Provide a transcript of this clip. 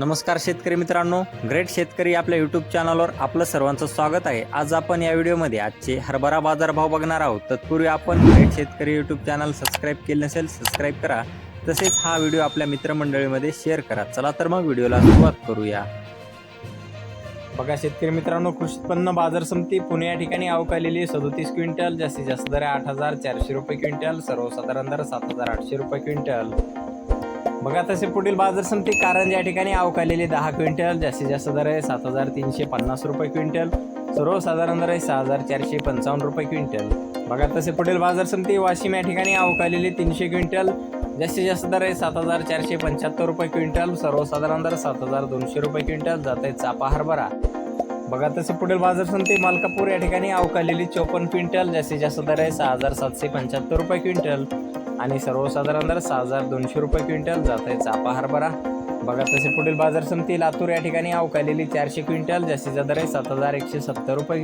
नमस्कार शेतकरी मित्रांनो ग्रेट शेतकरी आपल्या यूट्यूब चॅनलवर आपलं सर्वांचं स्वागत आहे. आज आपण या व्हिडिओमध्ये आजचे हरभरा बाजारभाव बघणार आहोत. तत्पूर्वी आपण ग्रेट शेतकरी यूट्यूब चॅनल सबस्क्राईब केले नसेल सबस्क्राईब करा. तसेच हा व्हिडिओ आपल्या मित्रमंडळीमध्ये शेअर करा. चला तर मग व्हिडिओला सुरुवात करूया. बघा शेतकरी मित्रांनो कृषी उत्पन्न बाजार समिती पुणे या ठिकाणी अवकालेली सदोतीस क्विंटल जास्तीत जास्त दर आठ हजार चारशे रुपये क्विंटल सर्वसाधारण दर सात हजार आठशे रुपये क्विंटल. बघा तसे पुढील बाजार समिती कारंज या ठिकाणी अवकालेली दहा क्विंटल जास्तीत जास्त दर आहे सात हजार तीनशे पन्नास रुपये क्विंटल सर्वसाधारण दर आहे सहा हजार चारशे पंचावन्न रुपये क्विंटल. बघा तसे पुढील बाजार समिती वाशिम या ठिकाणी अवकालेली तीनशे क्विंटल जास्तीत जास्त दर आहे सात हजार चारशे पंच्याहत्तर रुपये क्विंटल सर्वसाधारण दर सात हजार दोनशे रुपये क्विंटल जात आहे चापा हरभरा. बघा तसे पुढील बाजार समिती मालकापूर या ठिकाणी अवकालेली चोपन्न क्विंटल जास्तीत जास्त दर आहे सहा हजार सातशे पंच्याहत्तर रुपये क्विंटल. आणि सर्वसाधारण दर सहा हजार दोनशे रुपये क्विंटल जात आहे चापा हरभरा बघा तसे पुढील बाजार समिती लातूर या ठिकाणी अवकालेली चारशे क्विंटल जास्तीचा दर आहे सात हजार एकशे सत्तर रुपये.